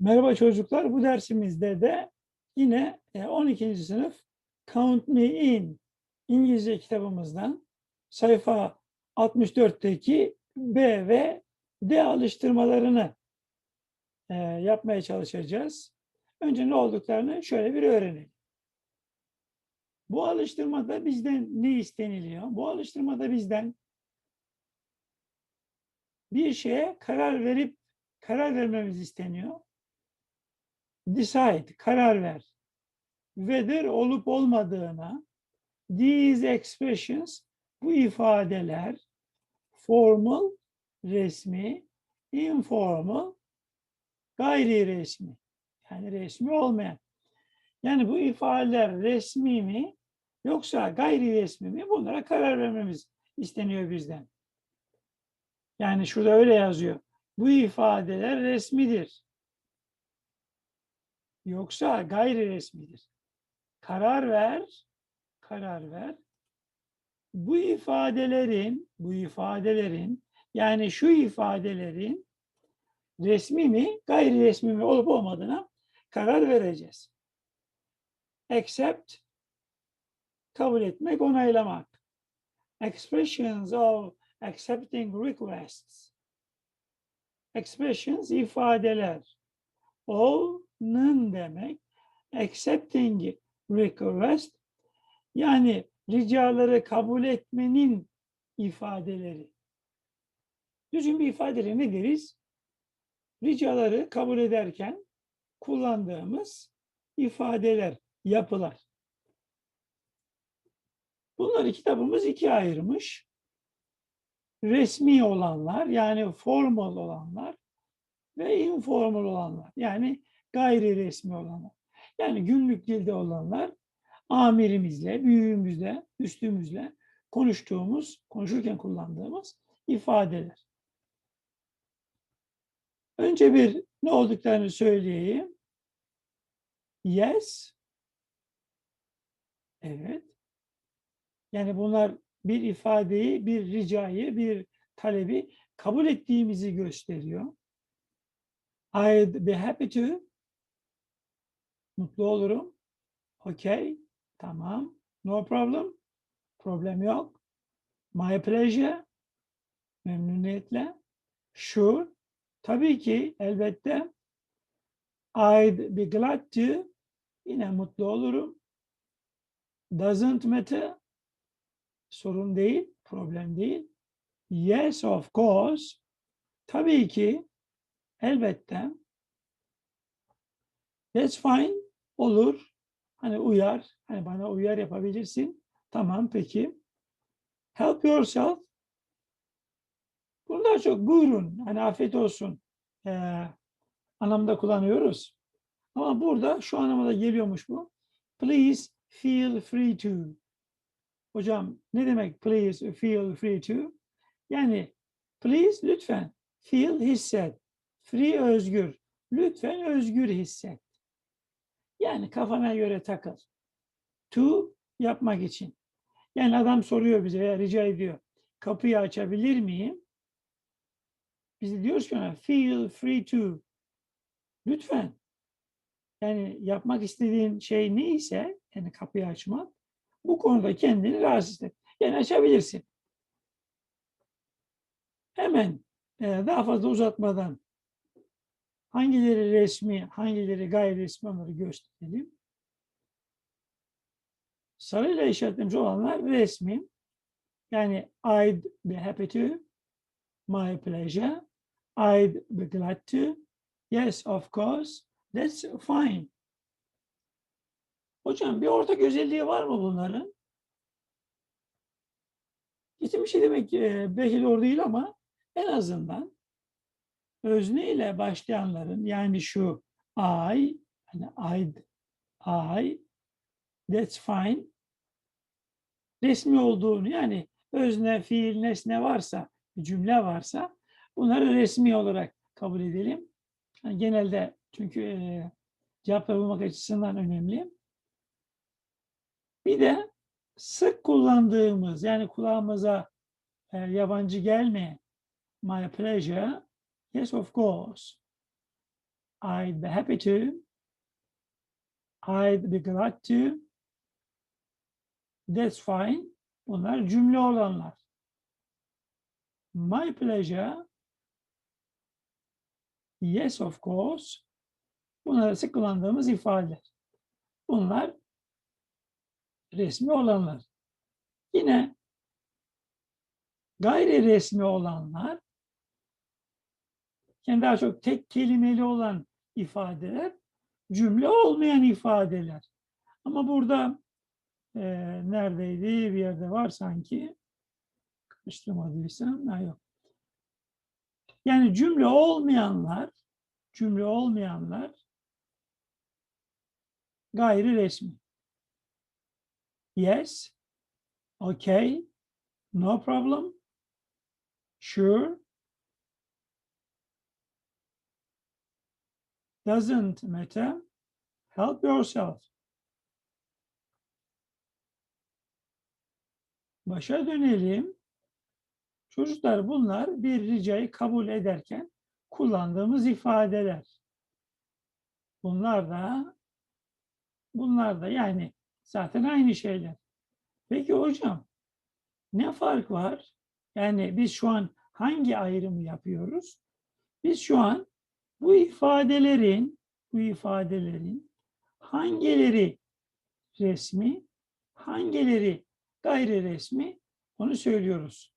Merhaba çocuklar. Bu dersimizde de yine e, 12. sınıf Count Me In İngilizce kitabımızdan sayfa 64'teki B ve D alıştırmalarını e, yapmaya çalışacağız. Önce ne olduklarını şöyle bir öğrenelim. Bu alıştırmada bizden ne isteniliyor? Bu alıştırmada bizden bir şeye karar verip karar vermemiz isteniyor decide, karar ver. Whether olup olmadığına these expressions, bu ifadeler formal, resmi, informal, gayri resmi. Yani resmi olmayan. Yani bu ifadeler resmi mi yoksa gayri resmi mi bunlara karar vermemiz isteniyor bizden. Yani şurada öyle yazıyor. Bu ifadeler resmidir yoksa gayri resmidir. Karar ver, karar ver. Bu ifadelerin, bu ifadelerin yani şu ifadelerin resmi mi, gayri resmi mi olup olmadığına karar vereceğiz. Accept, kabul etmek, onaylamak. Expressions of accepting requests. Expressions, ifadeler. Of nın demek. Accepting request yani ricaları kabul etmenin ifadeleri. Düzgün bir ifadeleri ne deriz? Ricaları kabul ederken kullandığımız ifadeler, yapılar. Bunları kitabımız ikiye ayırmış. Resmi olanlar yani formal olanlar ve informal olanlar yani gayri resmi olanlar. Yani günlük dilde olanlar amirimizle, büyüğümüzle, üstümüzle konuştuğumuz, konuşurken kullandığımız ifadeler. Önce bir ne olduklarını söyleyeyim. Yes. Evet. Yani bunlar bir ifadeyi, bir ricayı, bir talebi kabul ettiğimizi gösteriyor. I'd be happy to Mutlu olurum. Okey. Tamam. No problem. Problem yok. My pleasure. Memnuniyetle. Sure. Tabii ki elbette. I'd be glad to. Yine mutlu olurum. Doesn't matter. Sorun değil. Problem değil. Yes of course. Tabii ki. Elbette. That's fine. Olur. Hani uyar. Hani bana uyar yapabilirsin. Tamam peki. Help yourself. Bunu daha çok buyurun. Hani afiyet olsun. Ee, anlamda kullanıyoruz. Ama burada şu anlamda geliyormuş bu. Please feel free to. Hocam ne demek please feel free to? Yani please lütfen feel hisset. Free özgür. Lütfen özgür hisset. Yani kafana göre takıl. To yapmak için. Yani adam soruyor bize veya rica ediyor. Kapıyı açabilir miyim? Biz diyoruz ki ona feel free to. Lütfen. Yani yapmak istediğin şey neyse, yani kapıyı açmak, bu konuda kendini rahatsız et. Yani açabilirsin. Hemen e, daha fazla uzatmadan Hangileri resmi, hangileri gayri resmi onları gösterelim. Sarıyla işaretlemiş olanlar resmi. Yani I'd be happy to, my pleasure, I'd be glad to, yes of course, that's fine. Hocam bir ortak özelliği var mı bunların? Kesin şey demek e, belki doğru değil ama en azından özne ile başlayanların yani şu I, hani I, I, that's fine resmi olduğunu yani özne, fiil, nesne varsa, cümle varsa bunları resmi olarak kabul edelim. Yani genelde çünkü e, cevap bulmak açısından önemli. Bir de sık kullandığımız yani kulağımıza e, yabancı gelmeyen my pleasure Yes, of course. I'd be happy to. I'd be glad to. That's fine. Bunlar cümle olanlar. My pleasure. Yes of course. Bunlar sık kullandığımız ifadeler. Bunlar resmi olanlar. Yine gayri resmi olanlar yani daha çok tek kelimeli olan ifadeler, cümle olmayan ifadeler. Ama burada e, neredeydi? Bir yerde var sanki. Karıştırmadıysam. Ha, yok. Yani cümle olmayanlar, cümle olmayanlar gayri resmi. Yes, okay, no problem, sure, doesn't matter, help yourself. Başa dönelim. Çocuklar bunlar bir ricayı kabul ederken kullandığımız ifadeler. Bunlar da bunlar da yani zaten aynı şeyler. Peki hocam ne fark var? Yani biz şu an hangi ayrımı yapıyoruz? Biz şu an bu ifadelerin bu ifadelerin hangileri resmi, hangileri gayri resmi onu söylüyoruz.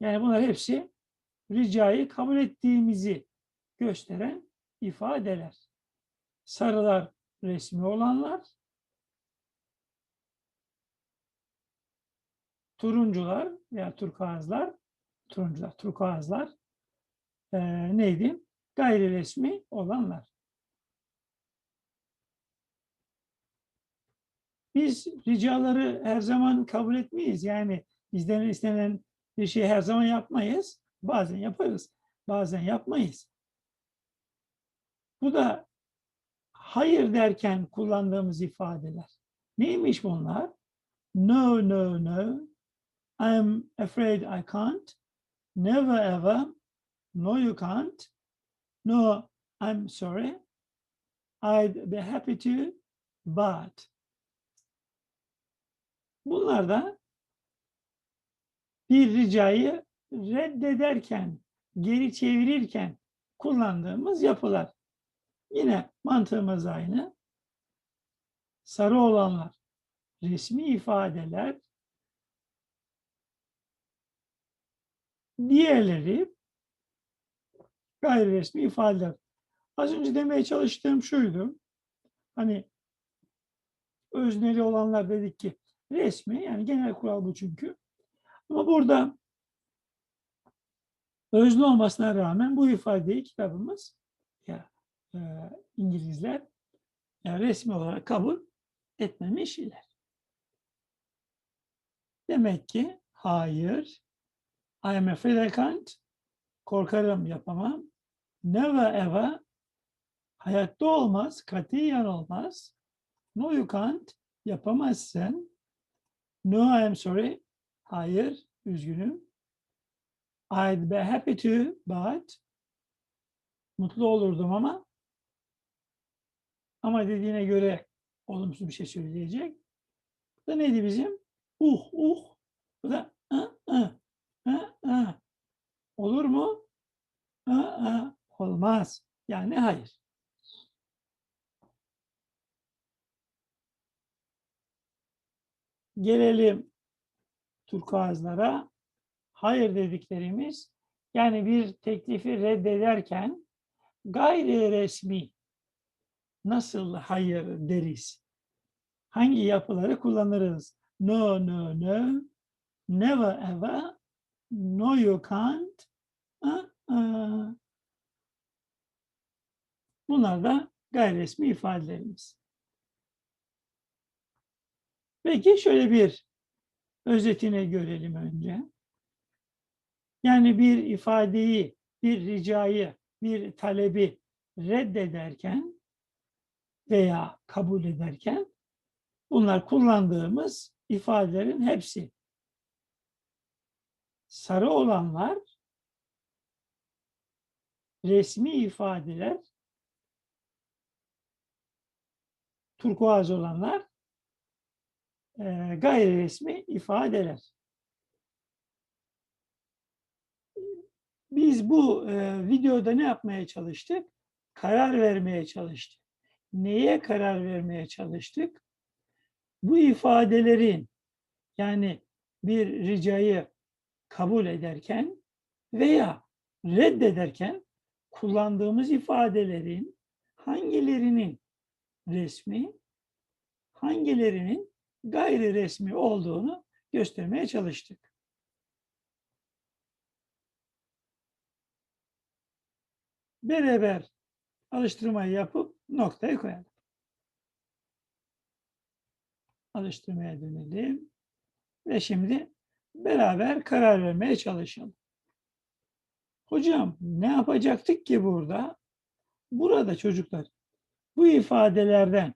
Yani bunlar hepsi ricayı kabul ettiğimizi gösteren ifadeler. Sarılar resmi olanlar, turuncular veya turkuazlar, turuncular, turkuazlar e, neydi? Gayri resmi olanlar. Biz ricaları her zaman kabul etmeyiz. Yani bizden istenen bir şeyi her zaman yapmayız. Bazen yaparız, bazen yapmayız. Bu da hayır derken kullandığımız ifadeler. Neymiş bunlar? No, no, no. I'm afraid I can't. Never ever. No, you can't. No, I'm sorry. I'd be happy to, but. Bunlar da bir ricayı reddederken, geri çevirirken kullandığımız yapılar. Yine mantığımız aynı. Sarı olanlar resmi ifadeler. Diğerleri gayri resmi ifadeler. Az önce demeye çalıştığım şuydu. Hani özneli olanlar dedik ki resmi yani genel kural bu çünkü. Ama burada özlü olmasına rağmen bu ifadeyi kitabımız ya e, İngilizler yani resmi olarak kabul etmemişler. Demek ki hayır, I am afraid I can't, korkarım yapamam, never ever, hayatta olmaz, katiyen olmaz, no you can't, yapamazsın, no I am sorry, hayır, üzgünüm, I'd be happy to, but, mutlu olurdum ama, ama dediğine göre olumsuz bir şey söyleyecek. Bu da neydi bizim? Uh, uh. Bu da ı, ı, ı, ı. Olur mu? I, ı. Olmaz. Yani hayır. Gelelim turkuazlara. Hayır dediklerimiz yani bir teklifi reddederken gayri resmi nasıl hayır deriz? Hangi yapıları kullanırız? No, no, no. Never ever. No, you can't. Uh, uh. Bunlar da gayri resmi ifadelerimiz. Peki şöyle bir özetini görelim önce. Yani bir ifadeyi, bir ricayı, bir talebi reddederken veya kabul ederken bunlar kullandığımız ifadelerin hepsi. Sarı olanlar resmi ifadeler turkuaz olanlar e, gayri resmi ifadeler. Biz bu e, videoda ne yapmaya çalıştık? Karar vermeye çalıştık. Neye karar vermeye çalıştık? Bu ifadelerin yani bir ricayı kabul ederken veya reddederken kullandığımız ifadelerin hangilerinin resmi, hangilerinin gayri resmi olduğunu göstermeye çalıştık. Beraber alıştırmayı yapıp noktayı koyalım. Alıştırmaya dönelim. Ve şimdi beraber karar vermeye çalışalım. Hocam ne yapacaktık ki burada? Burada çocuklar bu ifadelerden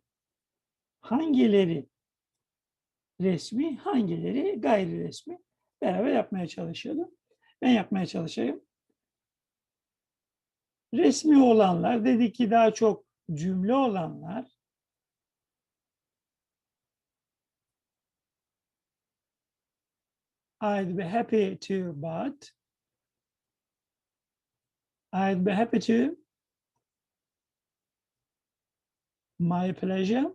hangileri resmi, hangileri gayri resmi beraber yapmaya çalışalım. Ben yapmaya çalışayım. Resmi olanlar dedik ki daha çok cümle olanlar I'd be happy to but I'd be happy to my pleasure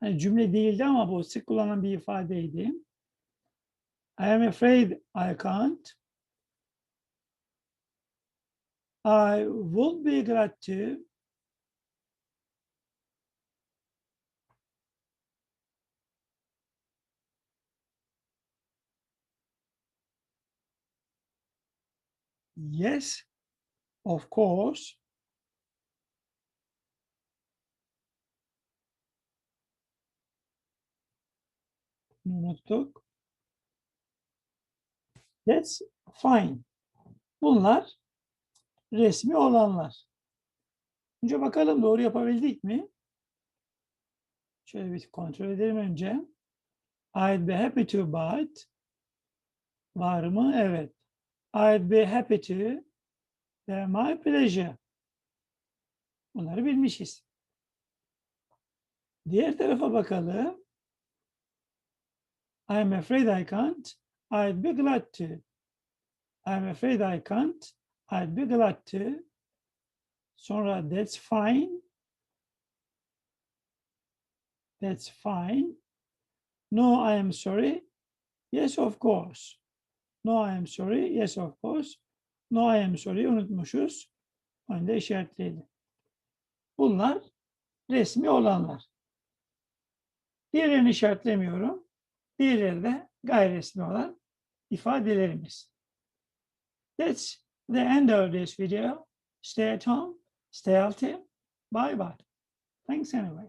hani cümle değildi ama bu sık kullanılan bir ifadeydi. I am afraid I can't. I would be glad to. Yes, of course. Unuttuk. That's fine. Bunlar resmi olanlar. Önce bakalım doğru yapabildik mi? Şöyle bir kontrol edelim önce. I'd be happy to but. Var mı? Evet. I'd be happy to. Ve my pleasure. Bunları bilmişiz. Diğer tarafa bakalım. I'm afraid I can't. I'd be glad to. I'm afraid I can't. I'd be glad to. Sonra that's fine. That's fine. No, I am sorry. Yes, of course. No, I am sorry. Yes, of course. No, I am sorry. Unutmuşuz. Onu da işaretleyelim. Bunlar resmi olanlar. Diğerlerini işaretlemiyorum. Diğerleri de gayri resmi olan ifadelerimiz. That's the end of this video. Stay at home, stay healthy. Bye bye. Thanks anyway.